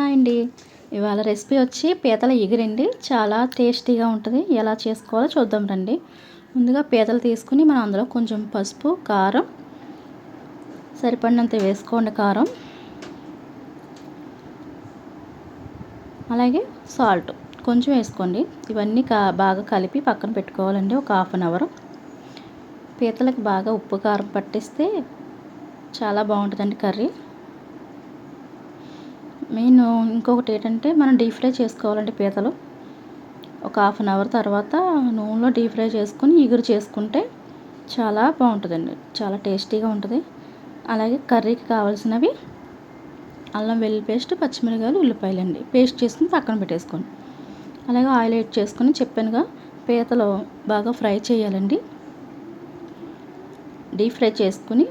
Hi అండి ఇవాళ recipe వచ్చి పీతల ఎగిరండి. చాలా టేస్టీగా ఉంటుంది. ఎలా చేసుకోవాలో చూద్దాం రండి. ముందుగా పీతలు తీసుకుని మనం అందులో కొంచెం పసుపు కారం సరిపడినంత వేసుకోండి కారం. అలాగే సాల్ట్ కొంచెం వేసుకోండి. ఇవన్నీ కా బాగా కలిపి పక్కన పెట్టుకోవాలండి. ఒక హాఫ్ అన్ అవర్. పీతలకు బాగా ఉప్పు కారం పట్టిస్తే చాలా బాగుంటుందండి కర్రీ. మెయిన్ ఇంకొకటి ఏంటంటే మనం డీప్ ఫ్రై చేసుకోవాలండి పీతలు. ఒక హాఫ్ అన్ అవర్ తర్వాత నూనెలో డీప్ ఫ్రై చేసుకుని ఇగురు చేసుకుంటే చాలా బాగుంటుందండి. చాలా టేస్టీగా ఉంటుంది. అలాగే కర్రీకి కావాల్సినవి అల్లం వెల్లుల్లి పేస్ట్ పచ్చిమిరకాయలు ఉల్లిపాయలు అండి పేస్ట్ చేసుకుని పక్కన పెట్టేసుకోండి. అలాగే ఆయిల్ యాడ్ చేసుకొని చెప్పానుగా పీతలు బాగా ఫ్రై చేయాలండి. డీప్ ఫ్రై చేసుకుని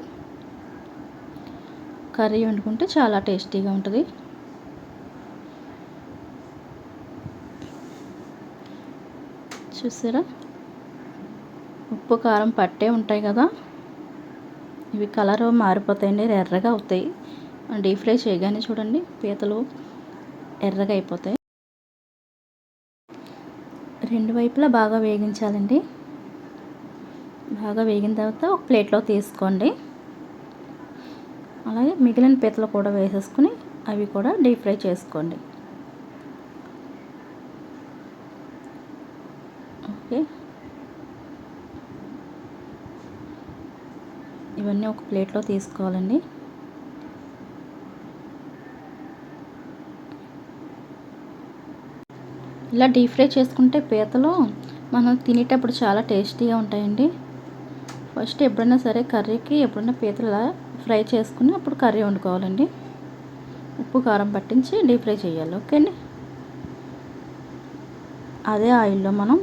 కర్రీ వండుకుంటే చాలా టేస్టీగా ఉంటుంది. చూసారా? ఉప్పు కారం పట్టే ఉంటాయి కదా? ఇవి కలర్ మారిపోతాయండి ఎర్రగా అవుతాయి. డీప్ ఫ్రై చేయగానే చూడండి పీతలు ఎర్రగా అయిపోతాయి. రెండు వైపులా బాగా వేగించాలండి. బాగా వేగిన తర్వాత ఒక ప్లేట్లో తీసుకోండి. అలాగే మిగిలిన పీతలు కూడా వేసేసుకుని అవి కూడా డీప్ ఫ్రై చేసుకోండి ఓకే ఇవన్నీ ఒక ప్లేట్లో తీసుకోవాలండి. ఇలా డీప్ ఫ్రై చేసుకుంటే పీతలు మనం తినేటప్పుడు చాలా టేస్టీగా ఉంటాయండి. ఫస్ట్ ఎప్పుడైనా సరే కర్రీకి ఎప్పుడైనా పీతలు ఫ్రై చేసుకుని అప్పుడు కర్రీ వండుకోవాలండి. ఉప్పు కారం పట్టించి డీప్ ఫ్రై చేయాలి. ఓకే అండి అదే ఆయిల్లో మనం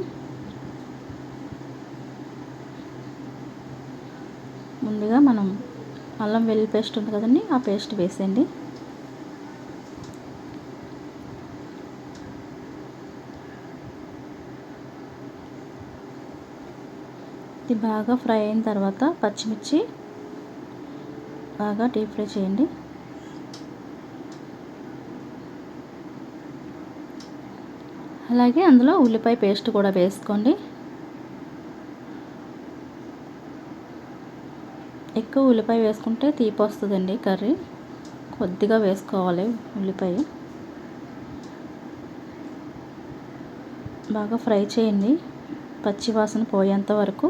ముందుగా మనం అల్లం వెల్లుల్లి పేస్ట్ ఉంది కదండి ఆ పేస్ట్ వేసేయండి. ఇది బాగా ఫ్రై అయిన తర్వాత పచ్చిమిర్చి బాగా డీప్ ఫ్రై చేయండి. అలాగే అందులో ఉల్లిపాయ పేస్ట్ కూడా వేసుకోండి. ఎక్కువ ఉల్లిపాయ వేసుకుంటే తీపి వస్తుందండి కర్రీ. కొద్దిగా వేసుకోవాలి ఉల్లిపాయ. బాగా ఫ్రై చేయండి పచ్చి వాసన పోయేంత వరకు.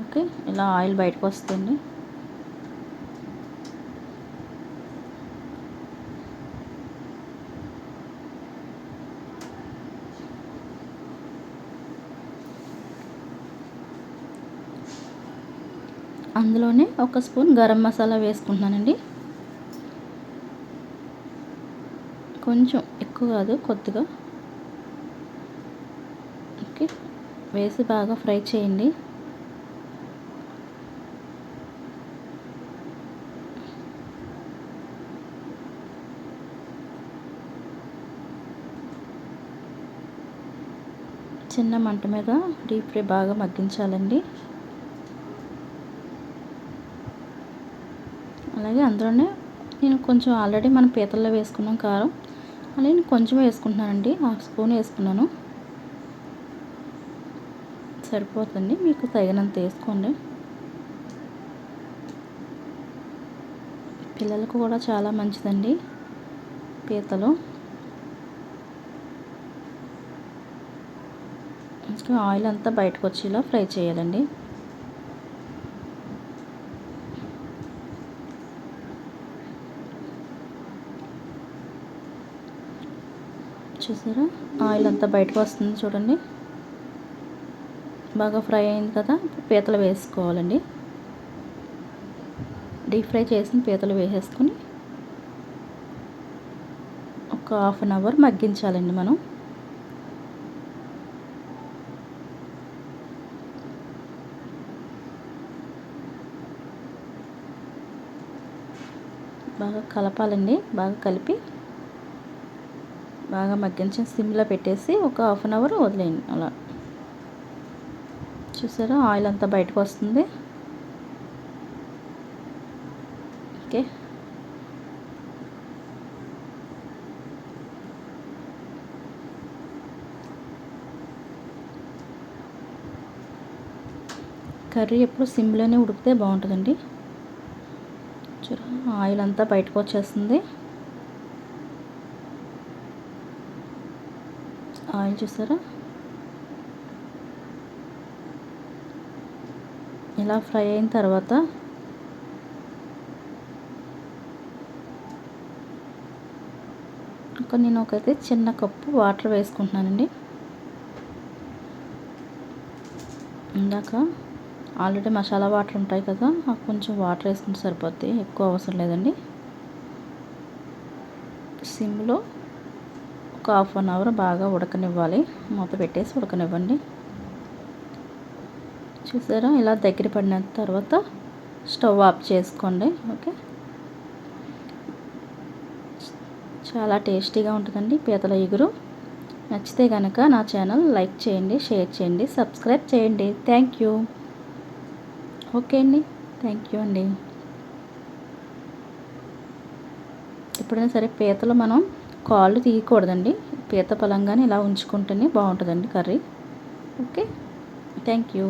ఓకే ఇలా ఆయిల్ బయటకు వస్తుంది. అందులోనే ఒక స్పూన్ గరం మసాలా వేసుకుంటున్నానండి. కొంచెం ఎక్కువ కాదు కొద్దిగా. ఓకే వేసి బాగా ఫ్రై చేయండి. చిన్న మంట మీద డీప్ ఫ్రై బాగా మగ్గించాలండి. అలాగే అందులోనే నేను కొంచెం ఆల్రెడీ మనం పీతల్లో వేసుకున్నాం కారం. అలాగే నేను కొంచెం వేసుకుంటున్నానండి. హాఫ్ స్పూన్ వేసుకున్నాను. సరిపోతుంది మీకు తగినంత వేసుకోండి. పిల్లలకు కూడా చాలా మంచిదండి పీతలు. ఆయిల్ అంతా బయటకు వచ్చేలా ఫ్రై చేయాలండి. చూసారా? ఆయిల్ అంతా బయటకు వస్తుంది చూడండి. బాగా ఫ్రై అయింది కదా పీతలు వేసుకోవాలండి. డీప్ ఫ్రై చేసిన పీతలు వేసేసుకొని ఒక హాఫ్ అన్ అవర్ మగ్గించాలండి మనం. బాగా కలపాలండి బాగా కలిపి బాగా మగ్గించి సిమ్లో పెట్టేసి ఒక హాఫ్ అన్ అవర్ వదిలేయండి అలా. చూసారా? ఆయిల్ అంతా బయటకు వస్తుంది. ఓకే. కర్రీ ఎప్పుడు సిమ్లోనే ఉడికితే బాగుంటుందండి. చూడ ఆయిల్ అంతా బయటకు వచ్చేస్తుంది. ఆయిల్ చూసారా? ఇలా ఫ్రై అయిన తర్వాత ఒక నేను ఒకైతే చిన్న కప్పు వాటర్ వేసుకుంటున్నానండి. ఇందాక ఆల్రెడీ మసాలా వాటర్ ఉంటాయి కదా కొంచెం వాటర్ వేసుకుంటే సరిపోద్ది ఎక్కువ అవసరం లేదండి. సిమ్లో ఒక హాఫ్ అన్ అవర్ బాగా ఉడకనివ్వాలి. మూత పెట్టేసి ఉడకనివ్వండి. చూసారా? ఇలా దగ్గర పడిన తర్వాత స్టవ్ ఆఫ్ చేసుకోండి. ఓకే? చాలా టేస్టీగా ఉంటుందండి పీతల ఇగురు నచ్చితే కనుక నా ఛానల్ లైక్ చేయండి షేర్ చేయండి సబ్స్క్రైబ్ చేయండి. Thank you. ఓకే అండి. థ్యాంక్ యూ అండి. ఎప్పుడైనా సరే పీతలు మనం కాళ్ళు తీయకూడదండి. పీత పలంగానే ఇలా ఉంచుకుంటేనే బాగుంటుందండి కర్రీ. ఓకే? Thank you.